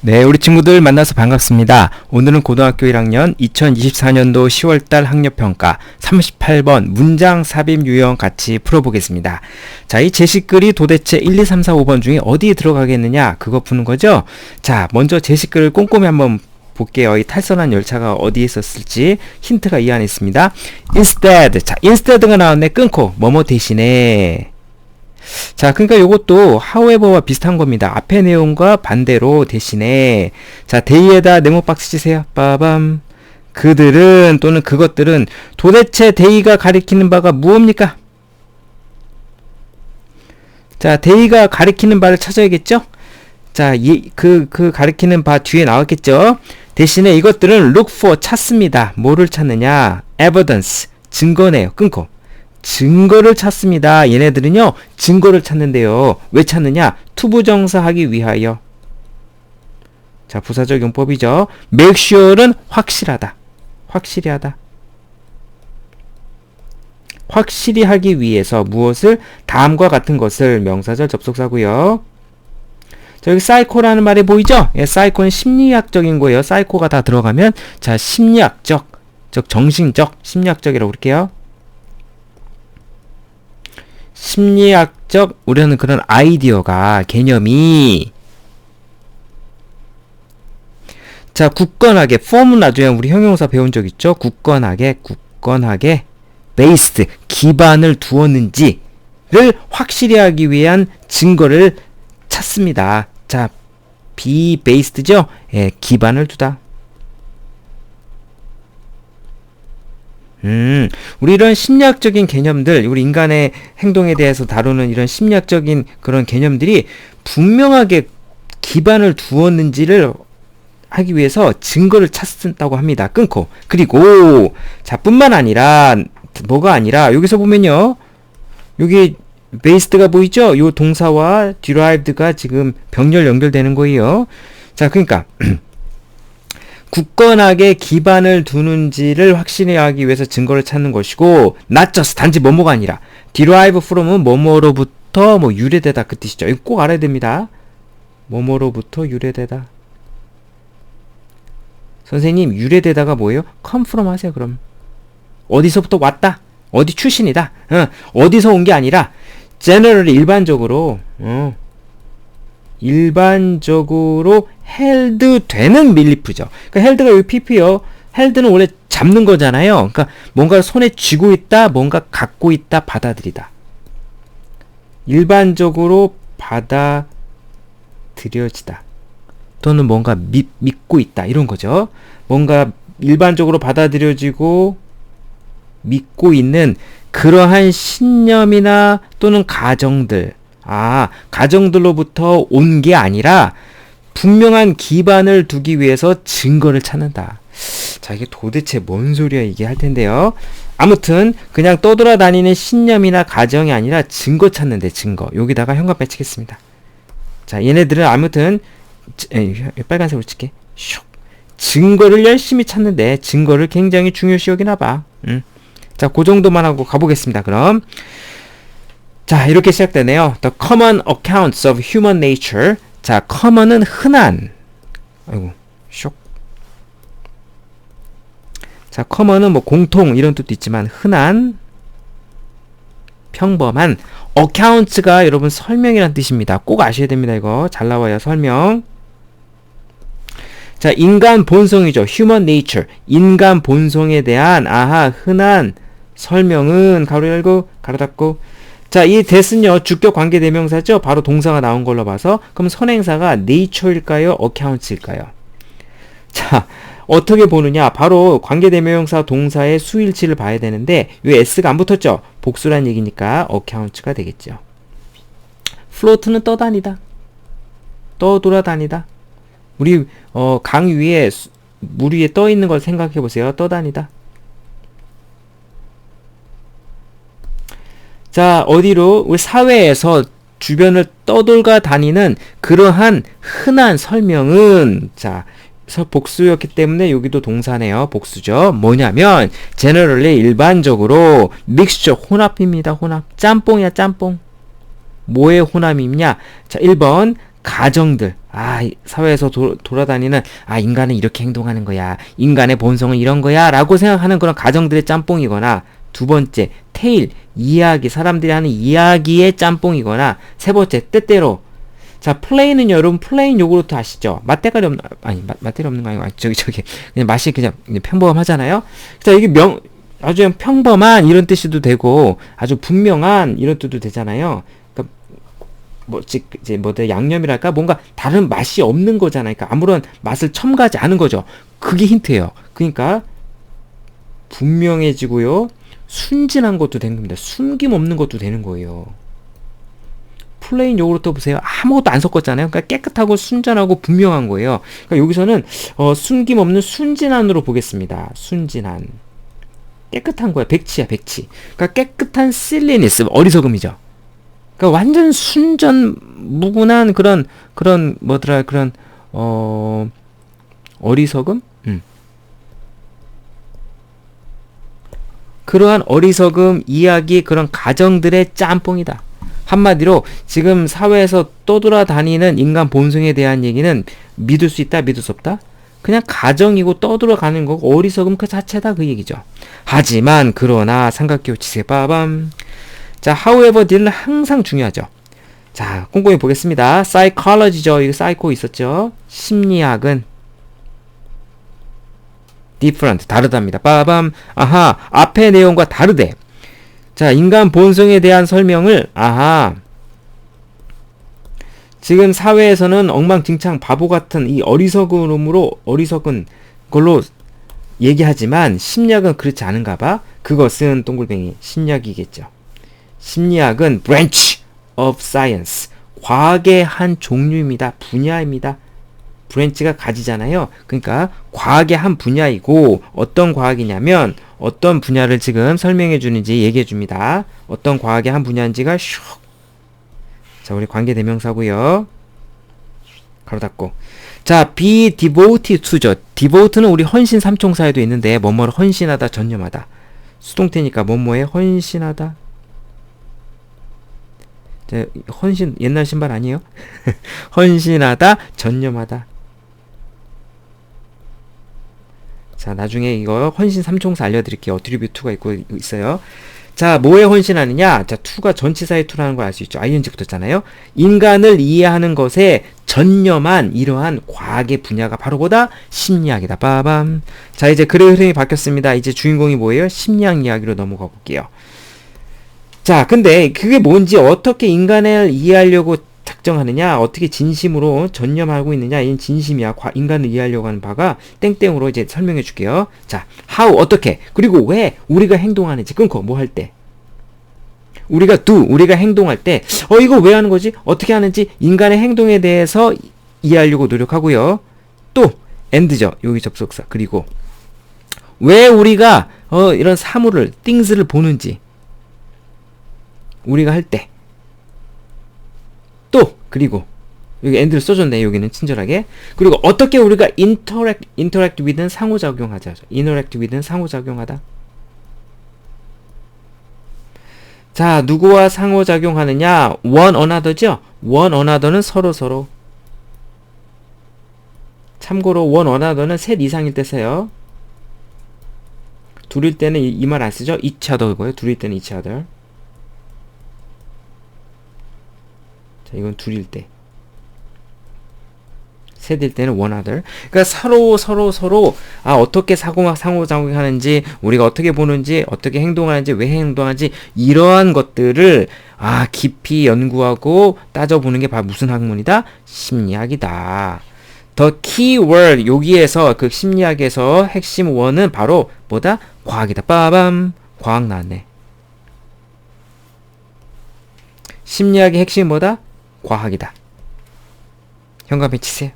네, 우리 친구들 만나서 반갑습니다. 오늘은 고등학교 1학년 2024년도 10월달 학력평가 38번 문장 삽입 유형 같이 풀어보겠습니다. 자, 이 제시글이 도대체 1, 2, 3, 4, 5번 중에 어디에 들어가겠느냐? 그거 푸는 거죠? 자, 먼저 제시글을 꼼꼼히 한번 볼게요. 이 탈선한 열차가 어디에 있었을지 힌트가 이 안에 있습니다. instead. 자, instead가 나왔네. 끊고. 뭐뭐 대신에. 자, 그러니까 요것도 however와 비슷한 겁니다. 앞의 내용과 반대로 대신에 자, 데이에다 네모 박스 치세요. 빠밤. 그들은 또는 그것들은 도대체 데이가 가리키는 바가 무엇입니까? 자, 데이가 가리키는 바를 찾아야겠죠? 자, 이, 그, 그 가리키는 바 뒤에 나왔겠죠? 대신에 이것들은 look for 찾습니다. 뭐를 찾느냐? evidence. 증거네요. 끊고. 증거를 찾습니다. 얘네들은요, 증거를 찾는데요. 왜 찾느냐? 투부정사하기 위하여. 자, 부사적 용법이죠. make sure는 확실하다. 확실히 하다. 확실히 하기 위해서 무엇을 다음과 같은 것을 명사절 접속사고요. 자, 여기 사이코라는 말이 보이죠? 예, 사이코는 심리학적인 거예요. 사이코가 다 들어가면 자, 심리학적, 즉 정신적, 심리학적이라고 그럴게요. 심리학적 우리는 그런 아이디어가 개념이 자 굳건하게 폼은 나중에 우리 형용사 배운 적 있죠? 굳건하게 굳건하게 베이스드 기반을 두었는지를 확실히 하기 위한 증거를 찾습니다. 자비 베이스드죠? 예, 기반을 두다 음, 우리 이런 심리학적인 개념들, 우리 인간의 행동에 대해서 다루는 이런 심리학적인 그런 개념들이 분명하게 기반을 두었는지를 하기 위해서 증거를 찾는다고 합니다. 끊고. 그리고, 자, 뿐만 아니라, 뭐가 아니라, 여기서 보면요. 여기 베이스드가 보이죠? 요 동사와 derived가 지금 병렬 연결되는 거예요. 자, 그러니까, 굳건하게 기반을 두는지를 확신해 하기 위해서 증거를 찾는 것이고 not just 단지 뭐뭐가 아니라 derive from은 뭐뭐로부터 뭐 유래되다 그 뜻이죠. 이거 꼭 알아야 됩니다. 뭐뭐로부터 유래되다. 선생님 유래되다가 뭐예요? come from 하세요 그럼. 어디서부터 왔다. 어디 출신이다. 어, 어디서 온 게 아니라 generally 일반적으로 어, 일반적으로 헬드 되는 밀리프죠. 그러니까 헬드가 여기 pp요. 헬드는 원래 잡는 거잖아요. 그러니까 뭔가 손에 쥐고 있다, 뭔가 갖고 있다, 받아들이다. 일반적으로 받아들여지다. 또는 뭔가 믿, 믿고 있다. 이런 거죠. 뭔가 일반적으로 받아들여지고 믿고 있는 그러한 신념이나 또는 가정들, 아, 가정들로부터 온 게 아니라 분명한 기반을 두기 위해서 증거를 찾는다. 자, 이게 도대체 뭔 소리야 이게 할 텐데요. 아무튼 그냥 떠돌아다니는 신념이나 가정이 아니라 증거 찾는데 증거. 여기다가 현관 빼치겠습니다. 자, 얘네들은 아무튼 에, 빨간색으로 칠게. 슉. 증거를 열심히 찾는데 증거를 굉장히 중요시 여기나 봐. 음. 자, 그 정도만 하고 가보겠습니다. 그럼 자, 이렇게 시작되네요. The common accounts of human nature. 자, common은 흔한. 아이고, 쇽. 자, common은 뭐 공통 이런 뜻도 있지만 흔한 평범한 accounts가 여러분 설명이란 뜻입니다. 꼭 아셔야 됩니다. 이거 잘 나와요. 설명. 자, 인간 본성이죠. human nature. 인간 본성에 대한 아하 흔한 설명은 가로 열고 가로 닫고 자, 이 대은요 주격 관계 대명사죠. 바로 동사가 나온 걸로 봐서 그럼 선행사가 nature일까요? accounts일까요? 자, 어떻게 보느냐? 바로 관계 대명사 동사의 수일치를 봐야 되는데 이 s가 안 붙었죠. 복수란 얘기니까 accounts가 되겠죠. float는 떠다니다. 떠돌아다니다. 우리 어, 강 위에 물 위에 떠 있는 걸 생각해 보세요. 떠다니다. 자, 어디로? 우리 사회에서 주변을 떠돌가 다니는 그러한 흔한 설명은, 자, 복수였기 때문에 여기도 동사네요. 복수죠. 뭐냐면, generally 일반적으로 mixture 혼합입니다. 혼합. 짬뽕이야, 짬뽕. 뭐의 혼합이냐? 자, 1번 가정들, 아, 이 사회에서 도, 돌아다니는, 아, 인간은 이렇게 행동하는 거야. 인간의 본성은 이런 거야. 라고 생각하는 그런 가정들의 짬뽕이거나, 두 번째, 테일, 이야기, 사람들이 하는 이야기의 짬뽕이거나, 세 번째, 때때로, 자, 플레인은 여러분 플레인 요구르트 아시죠? 맛대가리 없는, 아니, 맛, 맛대가리 없는 거 아니고, 아니, 저기, 저기, 그냥 맛이 그냥, 그냥 평범하잖아요? 자, 이게 명, 아주 평범한 이런 뜻이도 되고, 아주 분명한 이런 뜻도 되잖아요. 그러니까 뭐, 즉, 이제 뭐, 양념이랄까? 뭔가 다른 맛이 없는 거잖아요. 그러니까 아무런 맛을 첨가하지 않은 거죠. 그게 힌트예요. 그러니까, 분명해지고요. 순진한 것도 되는 겁니다. 숨김 없는 것도 되는 거예요. 플레인 요구르트 보세요. 아무것도 안 섞었잖아요. 그러니까 깨끗하고 순전하고 분명한 거예요. 그러니까 여기서는 어, 숨김 없는 순진한으로 보겠습니다. 순진한. 깨끗한 거야. 백치야, 백치. 그러니까 깨끗한 실리니스, 어리석음이죠. 그러니까 완전 순전 무근한 그런 그런 뭐더라 그런 어 어리석음? 음. 그러한 어리석음 이야기 그런 가정들의 짬뽕이다. 한마디로 지금 사회에서 떠돌아다니는 인간 본성에 대한 얘기는 믿을 수 있다, 믿을 수 없다? 그냥 가정이고 떠들어가는 거고 어리석음 그 자체다 그 얘기죠. 하지만 그러나 삼각교치세 빠밤. 자, however 딜은 항상 중요하죠. 자, 꼼꼼히 보겠습니다. psychology죠. 이거 사이코 있었죠. 심리학은 different 다르답니다. 빠밤. 아하. 앞의 내용과 다르대. 자, 인간 본성에 대한 설명을 아하. 지금 사회에서는 엉망진창 바보 같은 이 어리석음으로 어리석은 걸로 얘기하지만 심리학은 그렇지 않은가 봐. 그것은 동글뱅이 심리학이겠죠. 심리학은 branch of science. 과학의 한 종류입니다. 분야입니다. 브랜치가 가지잖아요. 그러니까 과학의 한 분야이고 어떤 과학이냐면 어떤 분야를 지금 설명해 주는지 얘기해 줍니다. 어떤 과학의 한 분야인지가 슉. 자, 우리 관계 대명사고요. 가로 닫고. 자, be devoted to죠. devote는 우리 헌신 삼총사에도 있는데 뭐뭐를 헌신하다, 전념하다. 수동태니까 뭐뭐에 헌신하다. 자, 헌신 옛날 신발 아니에요? 헌신하다, 전념하다. 자, 나중에 이거 헌신 삼총사 알려드릴게요. 어트리뷰2가 있고 있어요. 자, 뭐에 헌신하느냐? 자, 투가 전치사의 투라는 걸 알 수 있죠. ing 붙었잖아요. 인간을 이해하는 것에 전념한 이러한 과학의 분야가 바로 보다 심리학이다. 빠밤. 자, 이제 글의 흐름이 바뀌었습니다. 이제 주인공이 뭐예요? 심리학 이야기로 넘어가 볼게요. 자, 근데 그게 뭔지 어떻게 인간을 이해하려고 작정하느냐, 어떻게 진심으로 전념하고 있느냐, 이 진심이야. 인간을 이해하려고 하는 바가 땡땡으로 이제 설명해 줄게요. 자, how, 어떻게, 그리고 왜 우리가 행동하는지, 끊고 뭐 할 때. 우리가 do, 우리가 행동할 때, 어, 이거 왜 하는 거지? 어떻게 하는지 인간의 행동에 대해서 이해하려고 노력하고요. 또, and죠. 여기 접속사. 그리고, 왜 우리가, 어, 이런 사물을, things를 보는지, 우리가 할 때, 또 그리고 여기 엔드를 써줬네 여기는 친절하게. 그리고 어떻게 우리가 interact interact with는 상호작용하자 interact with는 상호작용하다. 자 누구와 상호작용하느냐? one another죠? one another는 서로 서로. 참고로 one another는 셋 이상일 때 써요. 둘일 때는 이 말안 쓰죠? each other고요. 둘일 때는 each other 자, 이건 둘일 때. 셋일 때는 other. 그러니까 서로 서로 서로 아 어떻게 사고 상호작용하는지 우리가 어떻게 보는지 어떻게 행동하는지 왜 행동하는지 이러한 것들을 아 깊이 연구하고 따져보는 게 바로 무슨 학문이다? 심리학이다. 더 키워드 여기에서 그 심리학에서 핵심 원은 바로 뭐다? 과학이다. 빠밤 과학 나왔네. 심리학의 핵심이 뭐다? 과학이다. 현관에 치세요.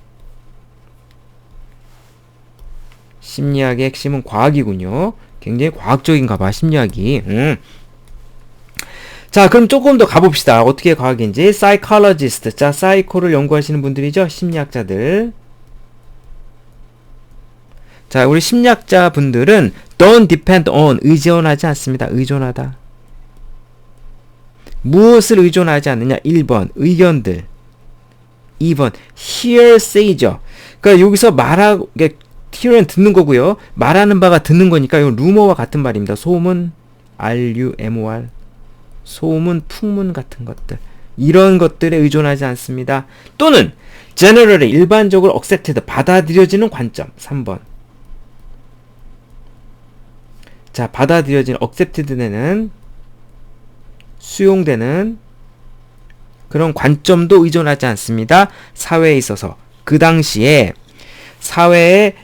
심리학의 핵심은 과학이군요. 굉장히 과학적인가 봐, 심리학이. 음. 자, 그럼 조금 더 가봅시다. 어떻게 과학인지. psychologist. 자, 사이코를 연구하시는 분들이죠. 심리학자들. 자, 우리 심리학자 분들은 don't depend on 의존하지 않습니다. 의존하다. 무엇을 의존하지 않느냐? 1번 의견들 even hearsay죠. 그러니까 여기서 말하 그러니까 hear은 듣는 거고요. 말하는 바가 듣는 거니까 이건 루머와 같은 말입니다. 소문 R U M O R 소문, 풍문 같은 것들 이런 것들에 의존하지 않습니다. 또는 generally 일반적으로 accepted 받아들여지는 관점 3번 자 받아들여지는 accepted는 수용되는 그런 관점도 의존하지 않습니다. 사회에 있어서 그 당시에 사회에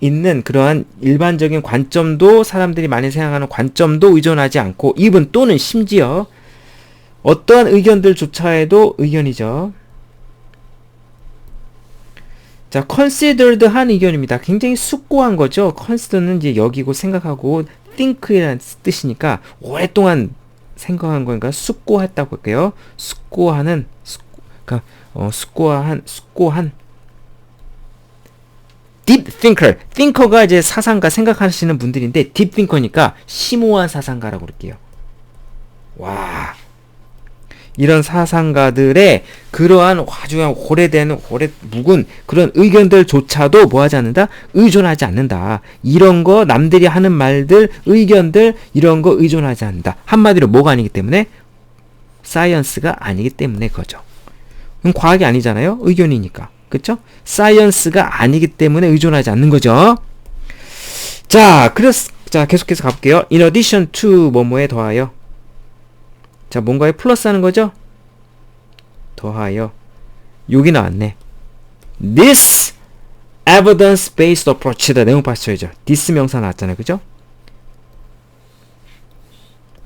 있는 그러한 일반적인 관점도 사람들이 많이 생각하는 관점도 의존하지 않고 even 또는 심지어 어떠한 의견들조차에도 의견이죠. 자, considered 한 의견입니다. 굉장히 숙고한 거죠. consider는 이제 여기고 생각하고 think이라는 뜻이니까 오랫동안 생각한 거니까 숙고했다고 할게요. 숙고하는 숙고, 그러니까 어, 숙고한 숙고한 deep thinker. thinker가 이제 사상가 생각하시는 분들인데 deep thinker니까 심오한 사상가라고 그럴게요. 와. 이런 사상가들의 그러한 아주 오래된 오래 묵은 그런 의견들조차도 뭐 하지 않는다? 의존하지 않는다. 이런 거 남들이 하는 말들, 의견들 이런 거 의존하지 않는다. 한마디로 뭐가 아니기 때문에 사이언스가 아니기 때문에 그거죠. 그럼 과학이 아니잖아요. 의견이니까. 그쵸? 사이언스가 아니기 때문에 의존하지 않는 거죠. 자, 그래서 자, 계속해서 가볼게요. In addition to 뭐뭐에 더하여 자, 뭔가에 플러스 하는 거죠? 더하여. 여기 나왔네. This evidence-based approach다. 내용 봤어야죠. this 명사 나왔잖아요. 그죠?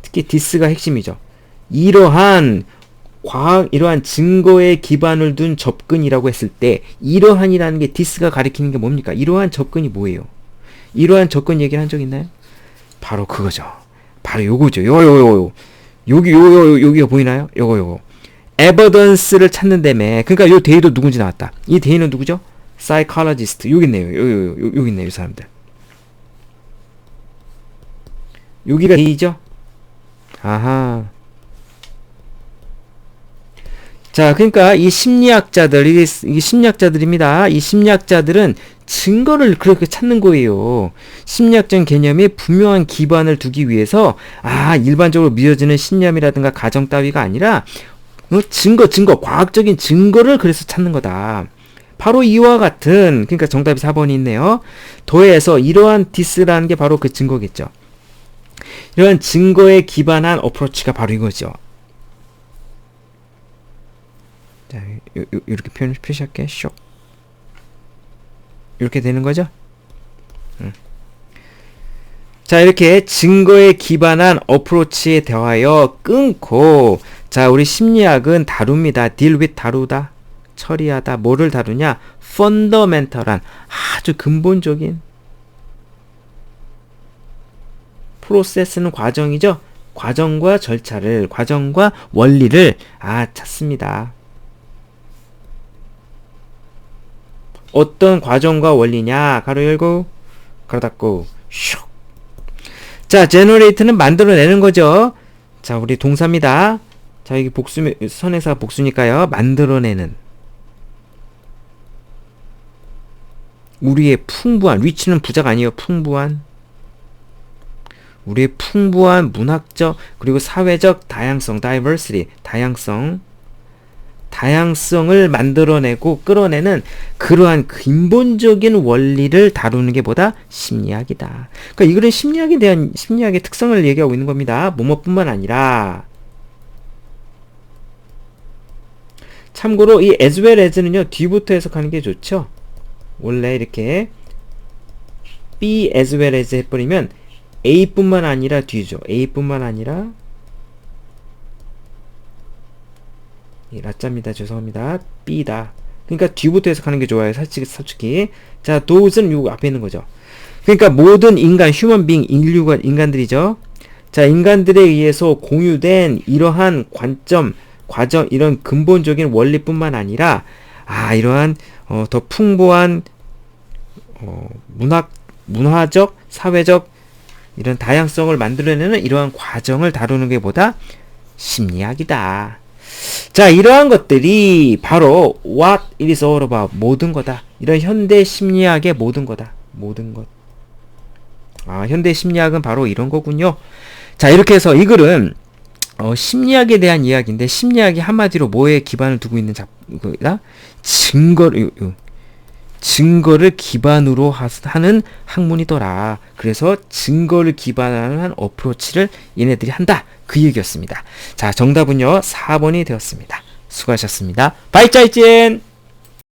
특히 this가 핵심이죠. 이러한 과학, 이러한 증거에 기반을 둔 접근이라고 했을 때, 이러한이라는 게 this가 가리키는 게 뭡니까? 이러한 접근이 뭐예요? 이러한 접근 얘기를 한 적 있나요? 바로 그거죠. 바로 요거죠. 요, 요, 요, 요. 여기 요, 요, 요 여기가 보이나요? 요거 요거 에버던스를 찾는 데에 그러니까 요 데이도 누군지 나왔다. 이 데이는 누구죠? 사이콜로지스트 여기 있네요. 요, 여기 있네요. 이 사람들. 여기가 데이죠? 아하. 자, 그러니까 이 심리학자들, 이게, 이게 심리학자들입니다. 이 심리학자들은 증거를 그렇게 찾는 거예요. 심리학적 개념에 분명한 기반을 두기 위해서 아 일반적으로 믿어지는 신념이라든가 가정 따위가 아니라 어, 증거 증거 과학적인 증거를 그래서 찾는 거다. 바로 이와 같은 그러니까 정답이 4번이 있네요. 도에서 이러한 디스라는 게 바로 그 증거겠죠. 이러한 증거에 기반한 어프로치가 바로 이거죠. 자, 요, 요, 이렇게 표현 표시할게. 쇼. 이렇게 되는 거죠. 음. 자 이렇게 증거에 기반한 어프로치에 대하여 끊고 자 우리 심리학은 다룹니다. deal with 다루다 처리하다 뭐를 다루냐 펀더멘털한 아주 근본적인 프로세스는 과정이죠. 과정과 절차를 과정과 원리를 아 찾습니다. 어떤 과정과 원리냐? 가로 열고, 가로 닫고, 슉. 자, generate는 만들어내는 거죠. 자, 우리 동사입니다. 자, 여기 복수, 선행사 복수니까요. 만들어내는. 우리의 풍부한, 리치는 부자가 아니에요. 풍부한. 우리의 풍부한 문학적, 그리고 사회적 다양성, diversity, 다양성. 다양성을 만들어내고 끌어내는 그러한 근본적인 원리를 다루는 게 보다 심리학이다. 그러니까 이거는 심리학에 대한 심리학의 특성을 얘기하고 있는 겁니다. 뭐뭐뿐만 아니라 참고로 이 as well as는요 뒤부터 해석하는 게 좋죠. 원래 이렇게 B as well as 해버리면 A뿐만 아니라 뒤죠. A뿐만 아니라 라짜입니다. 죄송합니다. B다. 그러니까 뒤부터 해석하는 게 좋아요. 솔직히, 솔직히. 자, 도우는 요 앞에 있는 거죠. 그러니까 모든 인간, 휴먼 빙, 인류가 인간들이죠. 자, 인간들에 의해서 공유된 이러한 관점, 과정, 이런 근본적인 원리뿐만 아니라, 아, 이러한, 어, 더 풍부한, 어, 문학, 문화적, 사회적, 이런 다양성을 만들어내는 이러한 과정을 다루는 게 보다 심리학이다. 자, 이러한 것들이 바로 what it is all about 모든 거다. 이런 현대 심리학의 모든 거다. 모든 것. 아, 현대 심리학은 바로 이런 거군요. 자, 이렇게 해서 이 글은 어, 심리학에 대한 이야기인데 심리학이 한마디로 뭐에 기반을 두고 있는 작거다 증거를 요- 요. 증거를 기반으로 하- 하는 학문이더라. 그래서 증거를 한 어프로치를 얘네들이 한다. 그 얘기였습니다. 자, 정답은요. 4번이 되었습니다. 수고하셨습니다. 발자이젠!